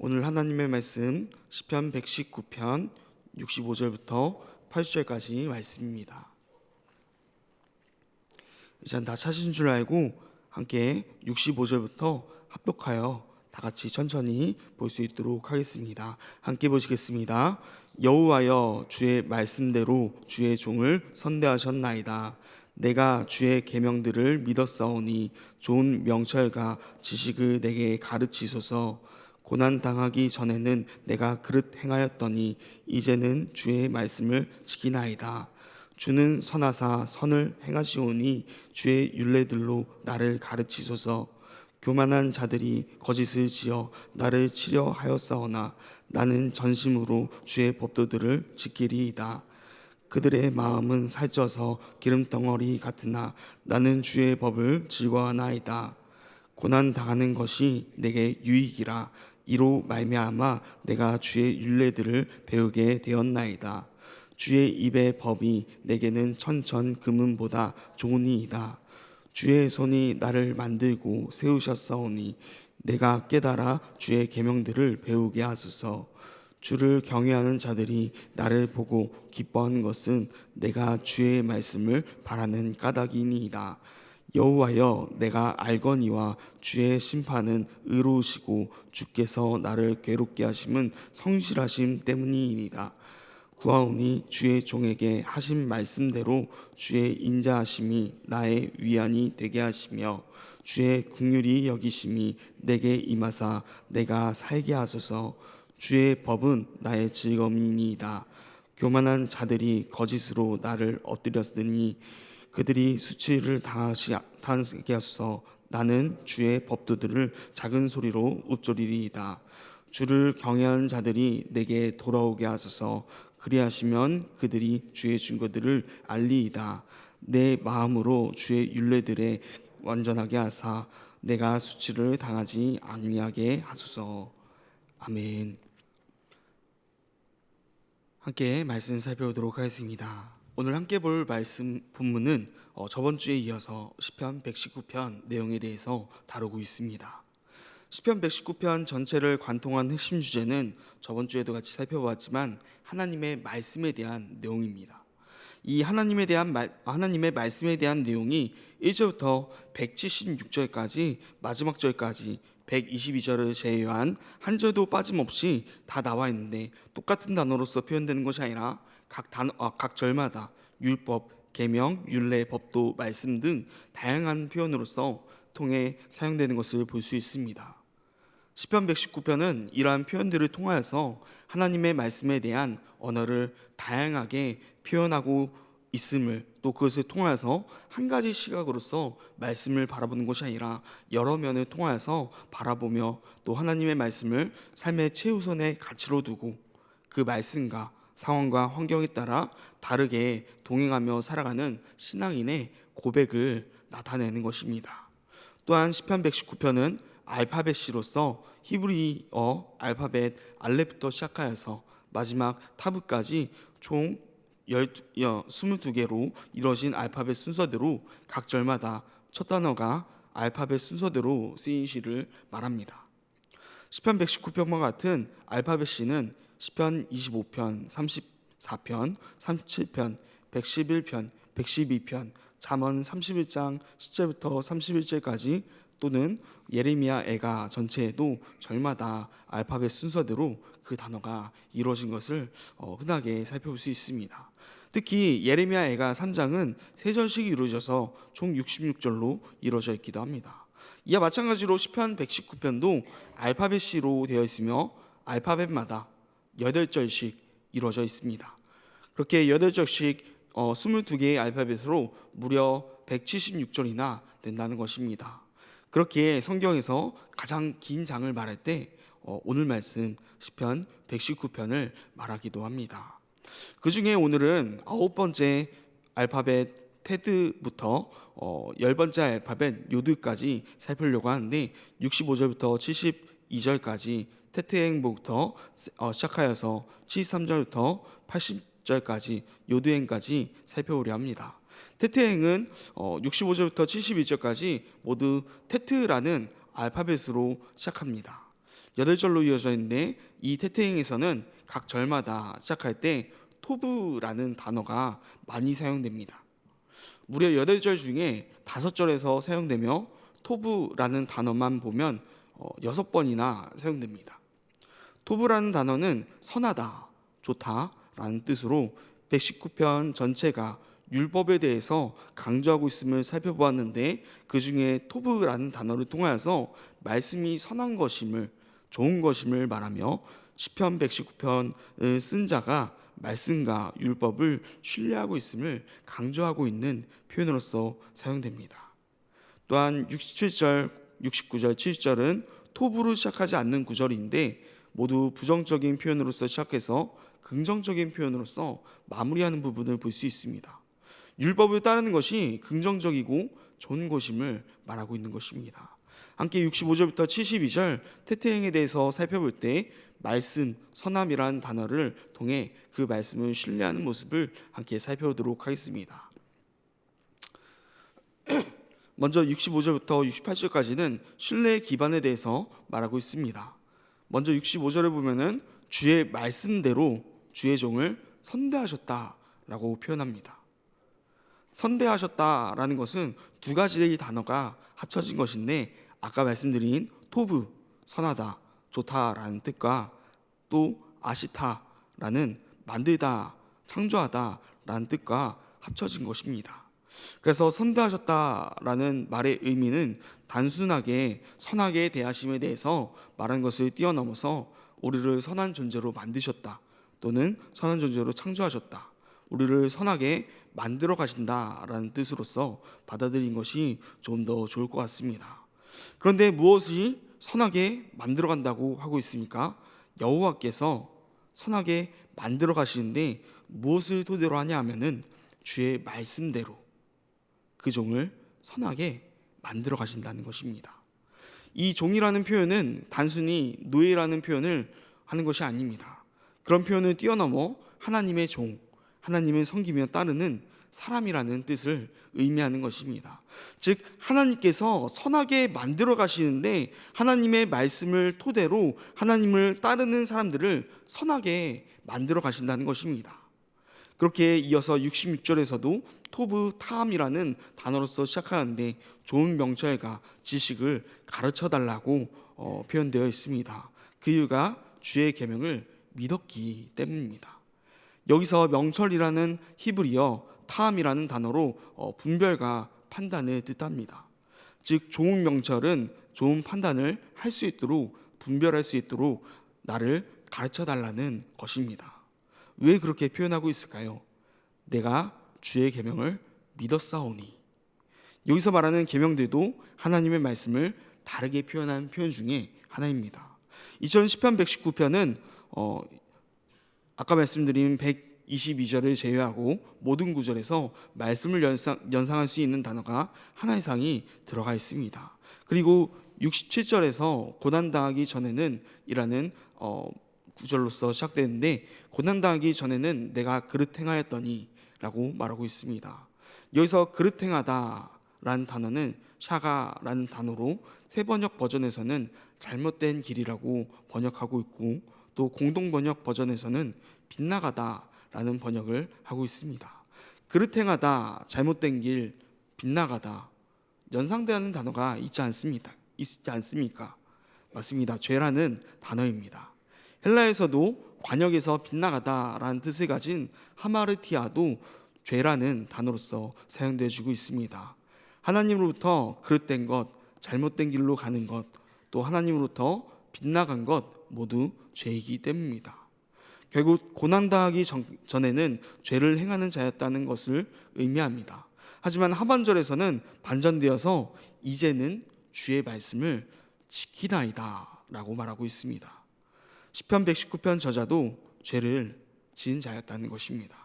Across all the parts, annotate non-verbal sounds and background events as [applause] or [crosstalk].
오늘 하나님의 말씀 시편 119편 65절부터 80절까지 말씀입니다. 이제 다 찾으신 줄 알고 함께 65절부터 합독하여 다 같이 천천히 볼 수 있도록 하겠습니다. 함께 보시겠습니다. 여호와여 주의 말씀대로 주의 종을 선대하셨나이다. 내가 주의 계명들을 믿었사오니 좋은 명철과 지식을 내게 가르치소서. 고난 당하기 전에는 내가 그릇 행하였더니 이제는 주의 말씀을 지키나이다. 주는 선하사 선을 행하시오니 주의 율례들로 나를 가르치소서. 교만한 자들이 거짓을 지어 나를 치려 하였사오나 나는 전심으로 주의 법도들을 지키리이다. 그들의 마음은 살쪄서 기름덩어리 같으나 나는 주의 법을 즐거워하나이다. 고난 당하는 것이 내게 유익이라 이로 말미암아 내가 주의 율례들을 배우게 되었나이다. 주의 입의 법이 내게는 천천 금은보다 좋으니이다. 주의 손이 나를 만들고 세우셨사오니 내가 깨달아 주의 계명들을 배우게 하소서. 주를 경외하는 자들이 나를 보고 기뻐하는 것은 내가 주의 말씀을 바라는 까닭이니이다. 여호와여 내가 알거니와 주의 심판은 의로우시고 주께서 나를 괴롭게 하심은 성실하심 때문이니이다. 구하오니 주의 종에게 하신 말씀대로 주의 인자하심이 나의 위안이 되게 하시며 주의 국률이 여기심이 내게 임하사 내가 살게 하소서 주의 법은 나의 즐거움이니이다 교만한 자들이 거짓으로 나를 엎드렸으니 그들이 수치를 당하시 당하게 하소서 나는 주의 법도들을 작은 소리로 읊조리리이다 주를 경외하는 자들이 내게 돌아오게 하소서 그리하시면 그들이 주의 증거들을 알리이다. 내 마음으로 주의 율례들에 완전하게 하사 내가 수치를 당하지 아니하게 하소서. 아멘. 함께 말씀 살펴보도록 하겠습니다. 오늘 함께 볼 말씀 본문은 어, 저번 주에 이어서 시편 119편 내용에 대해서 다루고 있습니다. 시편 119편 전체를 관통한 핵심 주제는 저번 주에도 같이 살펴보았지만 하나님의 말씀에 대한 내용입니다. 이 하나님에 대한 말, 하나님의 말씀에 대한 내용이 1절부터 176절까지 마지막 절까지 122절을 제외한 한 절도 빠짐없이 다 나와 있는데 똑같은 단어로서 표현되는 것이 아니라 각 단, 어, 각 절마다 율법, 계명, 율례, 법도, 말씀 등 다양한 표현으로서 통해 사용되는 것을 볼 수 있습니다. 시편 119편은 이러한 표현들을 통하여서 하나님의 말씀에 대한 언어를 다양하게 표현하고 있음을 또 그것을 통하여서 한 가지 시각으로서 말씀을 바라보는 것이 아니라 여러 면을 통하여서 바라보며 또 하나님의 말씀을 삶의 최우선의 가치로 두고 그 말씀과 상황과 환경에 따라 다르게 동행하며 살아가는 신앙인의 고백을 나타내는 것입니다. 또한 시편 119편은 알파벳 C로서 히브리어 알파벳 알렙부터 시작하여서 마지막 타브까지 총 22개로 이루어진 알파벳 순서대로 각 절마다 첫 단어가 알파벳 순서대로 쓰인 시를 말합니다. 시편 119편과 같은 알파벳 C는 시편 25편, 34편, 37편, 111편, 112편, 잠언 31장 10절부터 31절까지 또는 예레미야 애가 전체에도 절마다 알파벳 순서대로 그 단어가 이루어진 것을 어, 흔하게 살펴볼 수 있습니다. 특히 예레미야 애가 3장은 세 절씩 이루어져서 총 66절로 이루어져 있기도 합니다. 이와 마찬가지로 시편 119편도 알파벳 C로 되어 있으며 알파벳마다 8절씩 이루어져 있습니다. 그렇게 8절씩 어, 22개의 알파벳으로 무려 176절이나 된다는 것입니다. 그렇게 성경에서 가장 긴 장을 말할 때 어, 오늘 말씀 시편 119편을 말하기도 합니다. 그 중에 오늘은 아홉 번째 알파벳 테드부터 어, 열 번째 알파벳 요드까지 살펴려고 하는데 65절부터 72절까지 테트행부터 어, 시작하여서 73절부터 80절까지 요드행까지 살펴보려 합니다. 테트행은 65절부터 어, 72절까지 모두 테트라는 알파벳으로 시작합니다. 여덟 절로 이어져 있는데 이 태태행에서는 각 절마다 시작할 때 토브라는 단어가 많이 사용됩니다. 무려 여덟 절 중에 다섯 절에서 사용되며 토브라는 단어만 보면 어, 여섯 번이나 사용됩니다. 토브라는 단어는 선하다, 좋다라는 뜻으로 119편 전체가 율법에 대해서 강조하고 있음을 살펴보았는데 그 중에 토브라는 단어를 통하여서 말씀이 선한 것임을 좋은 것임을 말하며 시편 119편을 쓴 자가 말씀과 율법을 신뢰하고 있음을 강조하고 있는 표현으로서 사용됩니다. 또한 67절, 69절, 70절은 토부로 시작하지 않는 구절인데 모두 부정적인 표현으로서 시작해서 긍정적인 표현으로서 마무리하는 부분을 볼 수 있습니다. 율법을 따르는 것이 긍정적이고 좋은 것임을 말하고 있는 것입니다. 함께 65절부터 72절 태태행에 대해서 살펴볼 때 말씀, 선함이라는 단어를 통해 그 말씀을 신뢰하는 모습을 함께 살펴보도록 하겠습니다. [clears throat] 먼저 65절부터 68절까지는 신뢰의 기반에 대해서 말하고 있습니다. 먼저 65절을 보면은 주의 말씀대로 주의 종을 선대하셨다라고 표현합니다. 선대하셨다라는 것은 두 가지의 단어가 합쳐진 것인데 아까 말씀드린 토브 선하다 좋다라는 뜻과 또 아시타라는 만들다 창조하다라는 뜻과 합쳐진 것입니다. 그래서 선대하셨다라는 말의 의미는 단순하게 선하게 대하심에 대해서 말한 것을 뛰어넘어서 우리를 선한 존재로 만드셨다 또는 선한 존재로 창조하셨다 우리를 선하게 만들어 가신다라는 뜻으로서 받아들인 것이 좀 더 좋을 것 같습니다. 그런데 무엇이 선하게 만들어 간다고 하고 있습니까? 여호와께서 선하게 만들어 가시는데 무엇을 토대로 하냐 하면은 주의 말씀대로 그 종을 선하게 만들어 가신다는 것입니다. 이 종이라는 표현은 단순히 노예라는 표현을 하는 것이 아닙니다. 그런 표현을 뛰어넘어 하나님의 종, 하나님을 섬기며 따르는 사람이라는 뜻을 의미하는 것입니다. 즉 하나님께서 선하게 만들어 가시는데 하나님의 말씀을 토대로 하나님을 따르는 사람들을 선하게 만들어 가신다는 것입니다. 그렇게 이어서 66절에서도 토브 탐이라는 단어로서 시작하는데 좋은 명철과 지식을 가르쳐 달라고 어, 표현되어 있습니다. 그 이유가 주의 계명을 믿었기 때문입니다. 여기서 명철이라는 히브리어 탐이라는 단어로 어, 분별과 판단을 뜻합니다. 즉 좋은 명철은 좋은 판단을 할 수 있도록 분별할 수 있도록 나를 가르쳐 달라는 것입니다. 왜 그렇게 표현하고 있을까요? 내가 주의 계명을 믿었사오니. 여기서 말하는 계명들도 하나님의 말씀을 다르게 표현한 표현 중에 하나입니다. 2010편 119편은 어, 아까 말씀드린 122절을 제외하고 모든 구절에서 말씀을 연상, 연상할 수 있는 단어가 하나 이상이 들어가 있습니다. 그리고 67절에서 고난당하기 전에는 이라는 어, 구절로서 시작되는데 고난 당하기 전에는 내가 그릇 행하였더니 라고 말하고 있습니다. 여기서 그릇 행하다라는 단어는 샤가라는 단어로 새 번역 버전에서는 잘못된 길이라고 번역하고 있고 또 공동 번역 버전에서는 빗나가다라는 번역을 하고 있습니다. 그릇 행하다, 잘못된 길, 빗나가다 연상되는 단어가 있지 않습니다. 있지 않습니까? 맞습니다. 죄라는 단어입니다. 헬라에서도 관역에서 빗나가다라는 뜻을 가진 하마르티아도 죄라는 단어로서 사용되어 주고 있습니다. 하나님으로부터 그릇된 것, 잘못된 길로 가는 것, 또 하나님으로부터 빗나간 것 모두 죄이기 때문입니다. 결국 고난당하기 전에는 죄를 행하는 자였다는 것을 의미합니다. 하지만 하반절에서는 반전되어서 이제는 주의 말씀을 지키나이다 라고 말하고 있습니다. 시편 119편 저자도 죄를 지은 자였다는 것입니다.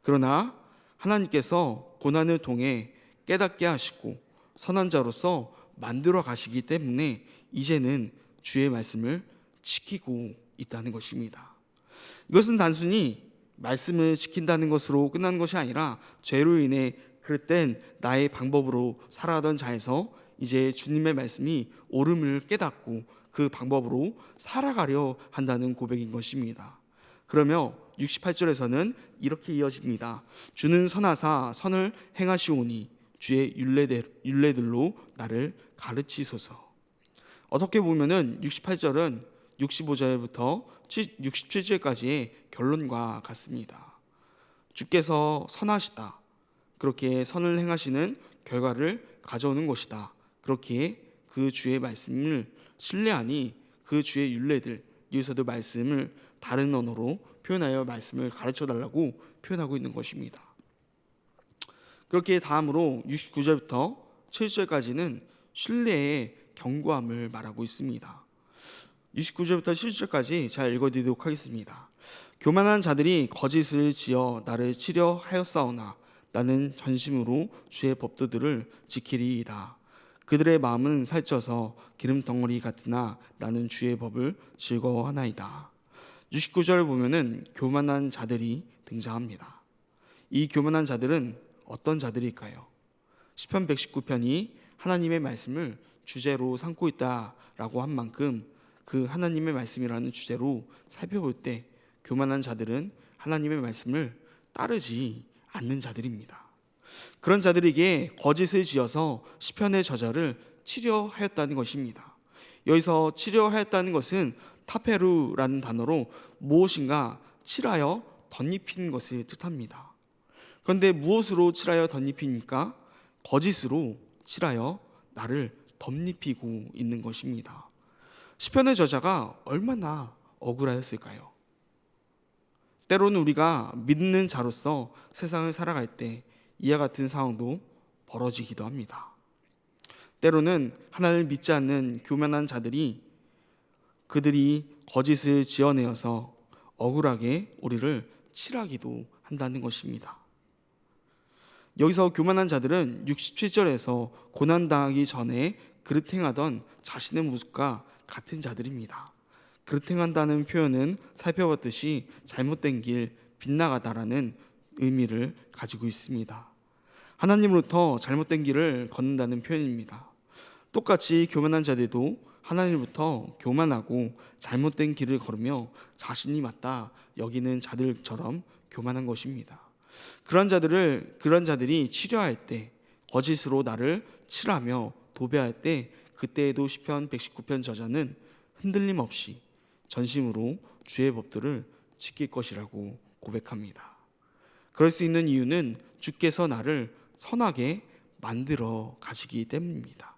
그러나 하나님께서 고난을 통해 깨닫게 하시고 선한 자로서 만들어 가시기 때문에 이제는 주의 말씀을 지키고 있다는 것입니다. 이것은 단순히 말씀을 지킨다는 것으로 끝나는 것이 아니라 죄로 인해 그릇된 나의 방법으로 살아가던 자에서 이제 주님의 말씀이 옳음을 깨닫고 그 방법으로 살아가려 한다는 고백인 것입니다. 그러며 68절에서는 이렇게 이어집니다. 주는 선하사 선을 행하시오니 주의 율례들로 나를 가르치소서. 어떻게 보면은 68절은 65절부터 67절까지의 결론과 같습니다. 주께서 선하시다. 그렇게 선을 행하시는 결과를 가져오는 것이다. 그렇게 그 주의 말씀을 신뢰하니 그 주의 율례들 여기서도 말씀을 다른 언어로 표현하여 말씀을 가르쳐 달라고 표현하고 있는 것입니다. 그렇게 다음으로 69절부터 7절까지는 신뢰의 경고함을 말하고 있습니다. 69절부터 7절까지 잘 읽어드리도록 하겠습니다. 교만한 자들이 거짓을 지어 나를 치려 하였사오나 나는 전심으로 주의 법도들을 지키리이다. 그들의 마음은 살쪄서 기름 덩어리 같으나 나는 주의 법을 즐거워하나이다. 69절 보면은 교만한 자들이 등장합니다. 이 교만한 자들은 어떤 자들일까요? 시편 119편이 하나님의 말씀을 주제로 삼고 있다라고 한 만큼 그 하나님의 말씀이라는 주제로 살펴볼 때 교만한 자들은 하나님의 말씀을 따르지 않는 자들입니다. 그런 자들에게 거짓을 지어서 시편의 저자를 치려하였다는 것입니다. 여기서 치려하였다는 것은 타페루라는 단어로 무엇인가 칠하여 덧입히는 것을 뜻합니다. 그런데 무엇으로 칠하여 덧입히니까 거짓으로 칠하여 나를 덧입히고 있는 것입니다. 시편의 저자가 얼마나 억울하였을까요? 때로는 우리가 믿는 자로서 세상을 살아갈 때 이와 같은 상황도 벌어지기도 합니다. 때로는 하나님을 믿지 않는 교만한 자들이 그들이 거짓을 지어내어서 억울하게 우리를 칠하기도 한다는 것입니다. 여기서 교만한 자들은 67절에서 고난당하기 전에 그릇 행하던 자신의 모습과 같은 자들입니다. 그릇 행한다는 표현은 살펴봤듯이 잘못된 길, 빗나가다라는 의미를 가지고 있습니다. 하나님으로부터 잘못된 길을 걷는다는 표현입니다. 똑같이 교만한 자들도 하나님으로부터 교만하고 잘못된 길을 걸으며 자신이 맞다 여기는 자들처럼 교만한 것입니다. 그런 자들을 그런 자들이 치료할 때 거짓으로 나를 칠하며 도배할 때 그때에도 시편 119편 저자는 흔들림 없이 전심으로 주의 법들을 지킬 것이라고 고백합니다. 그럴 수 있는 이유는 주께서 나를 선하게 만들어 가시기 때문입니다.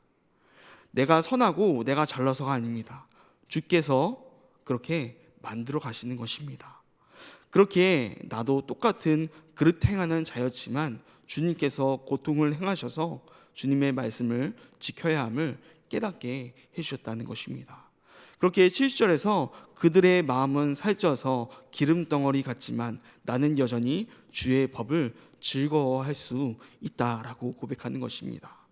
내가 선하고 내가 잘나서가 아닙니다. 주께서 그렇게 만들어 가시는 것입니다. 그렇게 나도 똑같은 그릇 행하는 자였지만 주님께서 고통을 행하셔서 주님의 말씀을 지켜야 함을 깨닫게 해주셨다는 것입니다. 그렇게 7절에서 그들의 마음은 살쪄서 기름 덩어리 같지만 나는 여전히 주의 법을 즐거워할 수 있다라고 고백하는 것입니다.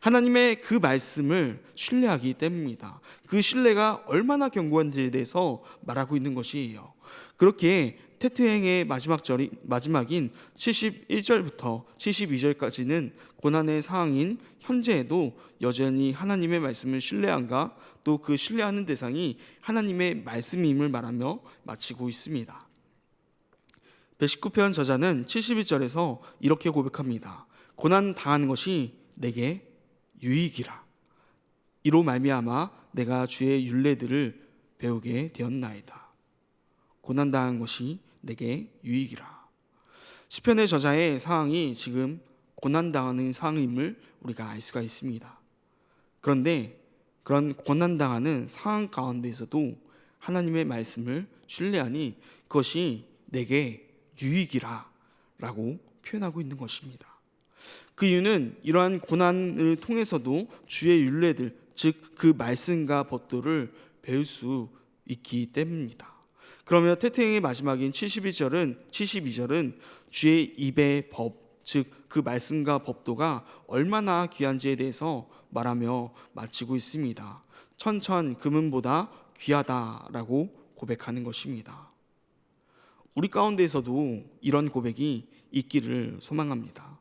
하나님의 그 말씀을 신뢰하기 때문입니다. 그 신뢰가 얼마나 견고한지에 대해서 말하고 있는 것이에요. 그렇게 테트행의 마지막 절이 마지막인 71절부터 72절까지는 고난의 상황인 현재에도 여전히 하나님의 말씀을 신뢰한가 또 그 신뢰하는 대상이 하나님의 말씀임을 말하며 마치고 있습니다. 119편 저자는 71절에서 이렇게 고백합니다. 고난 당하는 것이 내게 유익이라. 이로 말미암아 내가 주의 윤례들을 배우게 되었나이다. 고난 당한 것이 내게 유익이라. 시편의 저자의 상황이 지금 고난 당하는 상황임을 우리가 알 수가 있습니다. 그런데 그런 고난 당하는 상황 가운데서도 하나님의 말씀을 신뢰하니 그것이 내게 유익이라라고 표현하고 있는 것입니다. 그 이유는 이러한 고난을 통해서도 주의 윤례들 즉 그 말씀과 법도를 배울 수 있기 때문입니다. 그러면 태태행의 마지막인 72절은 72절은 주의 입의 법, 즉 그 말씀과 법도가 얼마나 귀한지에 대해서 말하며 마치고 있습니다. 천천 금은보다 귀하다라고 고백하는 것입니다. 우리 가운데에서도 이런 고백이 있기를 소망합니다.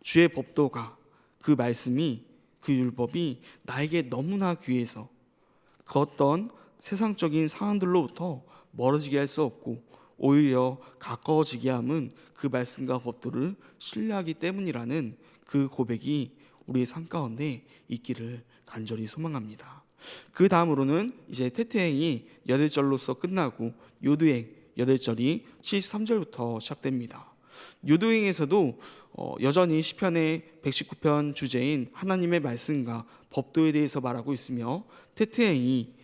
주의 법도가 그 말씀이 그 율법이 나에게 너무나 귀해서 그 어떤 세상적인 상황들로부터 멀어지게 할 수 없고 오히려 가까워지게 함은 그 말씀과 법도를 신뢰하기 때문이라는 그 고백이 우리의 삶 가운데 있기를 간절히 소망합니다. 그 다음으로는 이제 태태행이 여덟 절로서 끝나고 요두행 여덟 절이 73절부터 시작됩니다. 요도행에서도 어, 여전히 시편의 119편 주제인 하나님의 말씀과 법도에 대해서 말하고 있으며 테트행이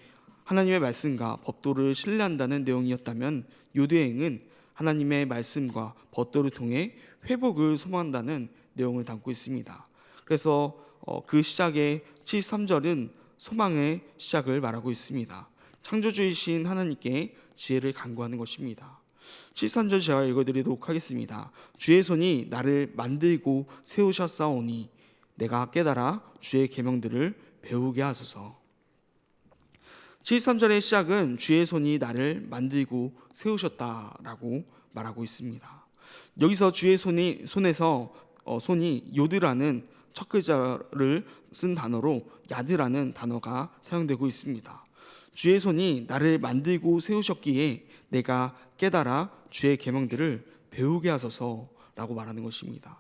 하나님의 말씀과 법도를 신뢰한다는 내용이었다면 요도행은 하나님의 말씀과 법도를 통해 회복을 소망한다는 내용을 담고 있습니다. 그래서 어, 그 시작의 73절은 소망의 시작을 말하고 있습니다. 창조주이신 하나님께 지혜를 간구하는 것입니다. 73절 제가 읽어드리도록 하겠습니다. 주의 손이 나를 만들고 세우셨사오니 내가 깨달아 주의 계명들을 배우게 하소서. 73절의 시작은 주의 손이 나를 만들고 세우셨다라고 말하고 있습니다. 여기서 주의 손이 손에서 어, 손이 요드라는 첫 글자를 쓴 단어로 야드라는 단어가 사용되고 있습니다. 주의 손이 나를 만들고 세우셨기에 내가 깨달아 주의 계명들을 배우게 하소서라고 말하는 것입니다.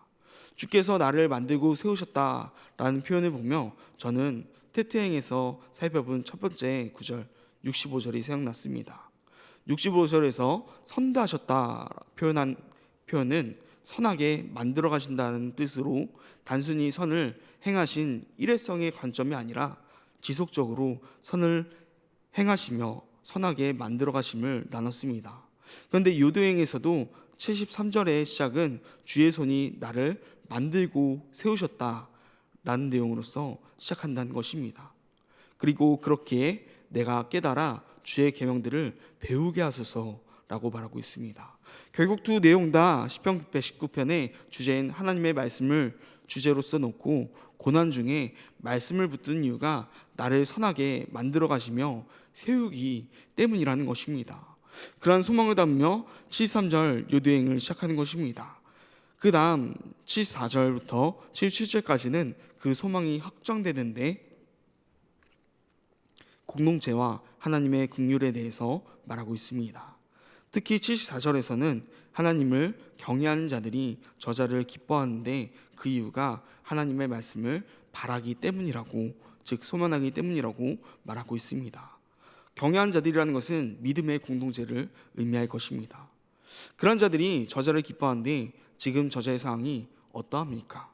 주께서 나를 만들고 세우셨다라는 표현을 보며 저는 테트행에서 살펴본 첫 번째 구절 65절이 생각났습니다. 65절에서 선다하셨다 표현한 표현은 선하게 만들어 가신다는 뜻으로 단순히 선을 행하신 일회성의 관점이 아니라 지속적으로 선을 행하시며 선하게 만들어 가심을 나눴습니다. 그런데 요도행에서도 73절의 시작은 주의 손이 나를 만들고 세우셨다 라는 내용으로서 시작한다는 것입니다. 그리고 그렇게 내가 깨달아 주의 계명들을 배우게 하소서라고 말하고 있습니다. 결국 두 내용 다 시편 119편의 주제인 하나님의 말씀을 주제로서 놓고 고난 중에 말씀을 붙든 이유가 나를 선하게 만들어 가시며 세우기 때문이라는 것입니다. 그러한 소망을 담으며 73절 요대행을 시작하는 것입니다. 그 다음 74절부터 77절까지는 그 소망이 확정되는데 공동체와 하나님의 국률에 대해서 말하고 있습니다. 특히 74절에서는 하나님을 경외하는 자들이 저자를 기뻐하는데 그 이유가 하나님의 말씀을 바라기 때문이라고 즉 소망하기 때문이라고 말하고 있습니다. 경외한 자들이라는 것은 믿음의 공동체를 의미할 것입니다. 그런 자들이 저자를 기뻐하는데 지금 저자의 상황이 어떠합니까?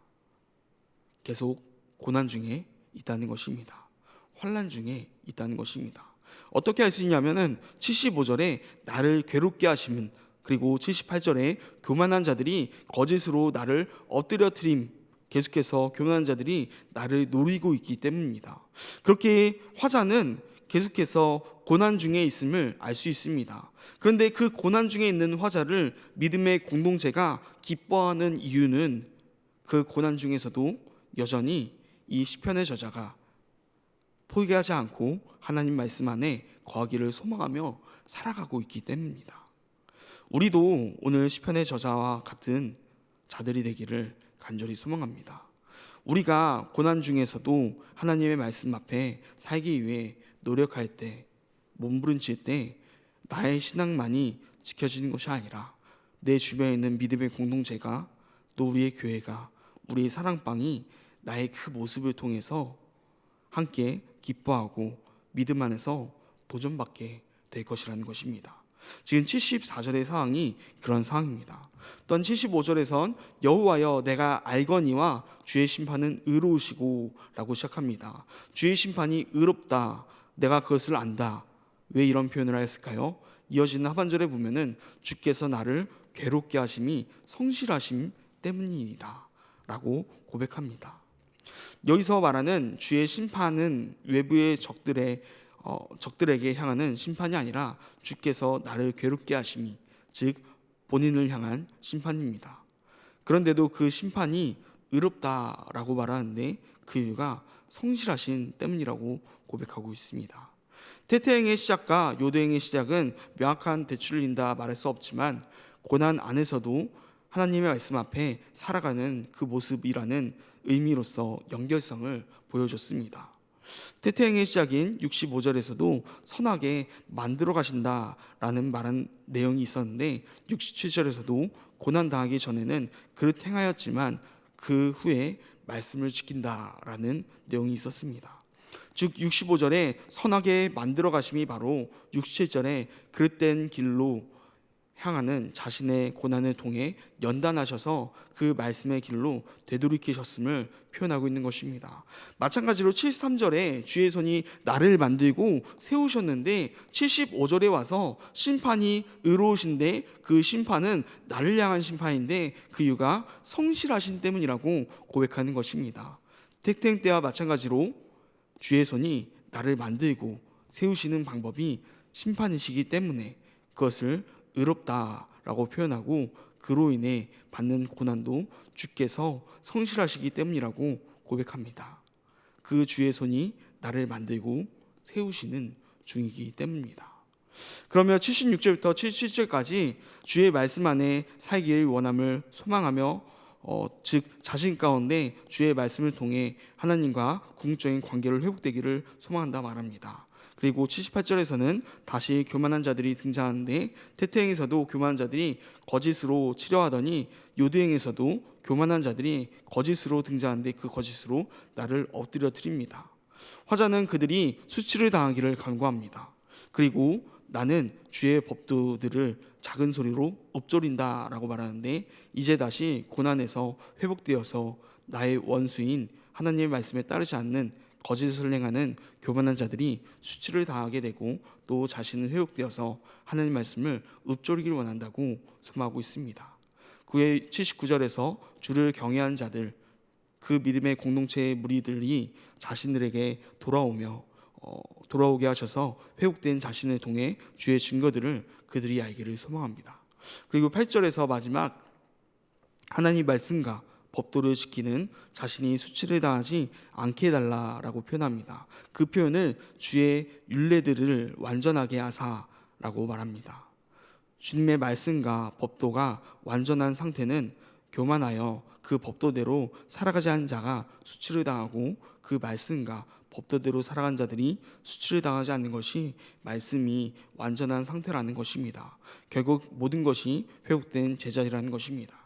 계속 고난 중에 있다는 것입니다. 환란 중에 있다는 것입니다. 어떻게 할수 있냐면은 75절에 나를 괴롭게 하시면 그리고 78절에 교만한 자들이 거짓으로 나를 엎드려 트림 계속해서 교만한 자들이 나를 노리고 있기 때문입니다. 그렇게 화자는 계속해서 고난 중에 있음을 알 수 있습니다. 그런데 그 고난 중에 있는 화자를 믿음의 공동체가 기뻐하는 이유는 그 고난 중에서도 여전히 이 시편의 저자가 포기하지 않고 하나님 말씀 안에 거하기를 소망하며 살아가고 있기 때문입니다. 우리도 오늘 시편의 저자와 같은 자들이 되기를 간절히 소망합니다. 우리가 고난 중에서도 하나님의 말씀 앞에 살기 위해 노력할 때, 몸부림칠 때 나의 신앙만이 지켜지는 것이 아니라 내 주변에 있는 믿음의 공동체가 또 우리의 교회가 우리의 사랑방이 나의 그 모습을 통해서 함께 기뻐하고 믿음 안에서 도전받게 될 것이라는 것입니다. 지금 74절의 상황이 그런 상황입니다. 또한 75절에선 여호와여 내가 알거니와 주의 심판은 의로우시고 라고 시작합니다. 주의 심판이 의롭다. 내가 그것을 안다. 왜 이런 표현을 하였을까요? 이어지는 하반절에 보면은 주께서 나를 괴롭게 하심이 성실하심 때문이다. 라고 고백합니다. 여기서 말하는 주의 심판은 외부의 적들의 어, 적들에게 향하는 심판이 아니라 주께서 나를 괴롭게 하심이 즉 본인을 향한 심판입니다. 그런데도 그 심판이 의롭다라고 말하는데 그 이유가 성실하신 때문이라고 고백하고 있습니다. 태태행의 시작과 요대행의 시작은 명확한 대출을 인다 말할 수 없지만 고난 안에서도 하나님의 말씀 앞에 살아가는 그 모습이라는 의미로서 연결성을 보여줬습니다. 태태행의 시작인 65절에서도 선하게 만들어 가신다라는 말한 내용이 있었는데 67절에서도 고난 당하기 전에는 그릇 행하였지만 그 후에 말씀을 지킨다라는 내용이 있었습니다. 즉 65절에 선하게 만들어 가심이 바로 67절에 그릇된 길로 향하는 자신의 고난을 통해 연단하셔서 그 말씀의 길로 되돌이키셨음을 표현하고 있는 것입니다. 마찬가지로 73절에 주의 손이 나를 만들고 세우셨는데 75절에 와서 심판이 의로우신데 그 심판은 나를 향한 심판인데 그 이유가 성실하신 때문이라고 고백하는 것입니다. 택행 때와 마찬가지로 주의 손이 나를 만들고 세우시는 방법이 심판이시기 때문에 그것을 의롭다라고 표현하고 그로 인해 받는 고난도 주께서 성실하시기 때문이라고 고백합니다. 그 주의 손이 나를 만들고 세우시는 중이기 때문입니다. 그러면 76절부터 77절까지 주의 말씀 안에 살기를 원함을 소망하며 어, 즉 자신 가운데 주의 말씀을 통해 하나님과 궁극적인 관계를 회복되기를 소망한다 말합니다. 그리고 78절에서는 다시 교만한 자들이 등장하는데 태태행에서도 교만한 자들이 거짓으로 치료하더니 요대행에서도 교만한 자들이 거짓으로 등장하는데 그 거짓으로 나를 엎드려 드립니다. 화자는 그들이 수치를 당하기를 간구합니다. 그리고 나는 주의 법도들을 작은 소리로 읊조린다라고 말하는데 이제 다시 고난에서 회복되어서 나의 원수인 하나님의 말씀에 따르지 않는 거짓을 행하는 교만한 자들이 수치를 당하게 되고 또 자신은 회복되어서 하나님 말씀을 읊조리기를 원한다고 소망하고 있습니다. 그의 79절에서 주를 경외한 자들 그 믿음의 공동체의 무리들이 자신들에게 돌아오며 어, 돌아오게 하셔서 회복된 자신을 통해 주의 증거들을 그들이 알기를 소망합니다. 그리고 8절에서 마지막 하나님 말씀과 법도를 지키는 자신이 수치를 당하지 않게 해달라라고 표현합니다. 그 표현을 주의 윤례들을 완전하게 하사라고 말합니다. 주님의 말씀과 법도가 완전한 상태는 교만하여 그 법도대로 살아가지 않은 자가 수치를 당하고 그 말씀과 법도대로 살아간 자들이 수치를 당하지 않는 것이 말씀이 완전한 상태라는 것입니다. 결국 모든 것이 회복된 제자리라는 것입니다.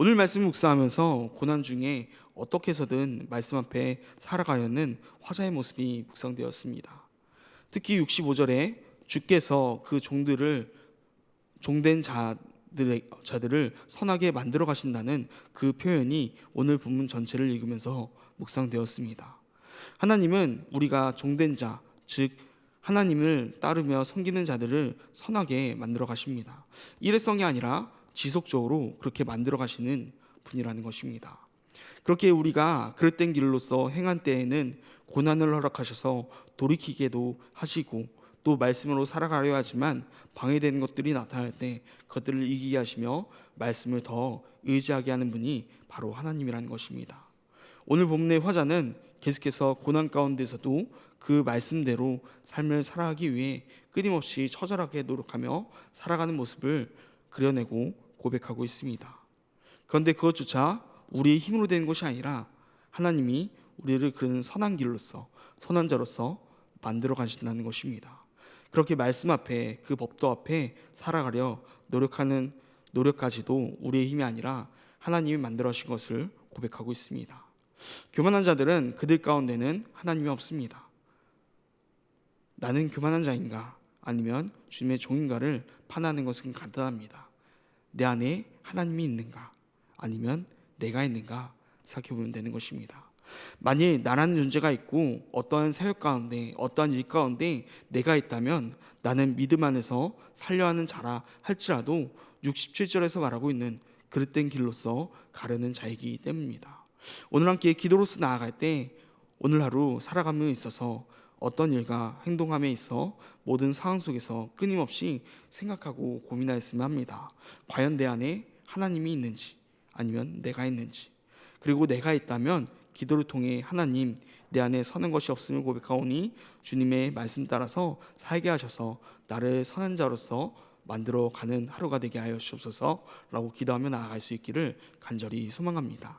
오늘 말씀 묵상하면서 고난 중에 어떻게 해서든 말씀 앞에 살아가려는 화자의 모습이 묵상되었습니다. 특히 65절에 주께서 그 종들을 종된 자들의 자들을 선하게 만들어 가신다는 그 표현이 오늘 본문 전체를 읽으면서 묵상되었습니다. 하나님은 우리가 종된 자, 즉 하나님을 따르며 섬기는 자들을 선하게 만들어 가십니다. 일회성이 아니라 지속적으로 그렇게 만들어 가시는 분이라는 것입니다. 그렇게 우리가 그릇된 길로서 행한 때에는 고난을 허락하셔서 돌이키게도 하시고 또 말씀으로 살아가려 하지만 방해되는 것들이 나타날 때 그것들을 이기게 하시며 말씀을 더 의지하게 하는 분이 바로 하나님이라는 것입니다. 오늘 본문의 화자는 계속해서 고난 가운데서도 그 말씀대로 삶을 살아가기 위해 끊임없이 처절하게 노력하며 살아가는 모습을 그려내고 고백하고 있습니다. 그런데 그것조차 우리의 힘으로 되는 것이 아니라 하나님이 우리를 그런 선한 길로서 선한 자로서 만들어 가신다는 것입니다. 그렇게 말씀 앞에 그 법도 앞에 살아가려 노력하는 노력까지도 우리의 힘이 아니라 하나님이 만들어 신 것을 고백하고 있습니다. 교만한 자들은 그들 가운데는 하나님이 없습니다. 나는 교만한 자인가 아니면 주님의 종인가를 판하는 것은 간단합니다. 내 안에 하나님이 있는가 아니면 내가 있는가 생각해 보면 되는 것입니다. 만일 나라는 존재가 있고 어떠한 사역 가운데 어떠한 일 가운데 내가 있다면 나는 믿음 안에서 살려하는 자라 할지라도 67절에서 말하고 있는 그릇된 길로서 가려는 자이기 때문입니다. 오늘 함께 기도로서 나아갈 때 오늘 하루 살아감에 있어서 어떤 일과 행동함에 있어 모든 상황 속에서 끊임없이 생각하고 고민하였으면 합니다. 과연 내 안에 하나님이 있는지 아니면 내가 있는지 그리고 내가 있다면 기도를 통해 하나님 내 안에 서는 것이 없음을 고백하오니 주님의 말씀 따라서 살게 하셔서 나를 선한 자로서 만들어 가는 하루가 되게 하여 주옵소서라고 기도하며 나아갈 수 있기를 간절히 소망합니다.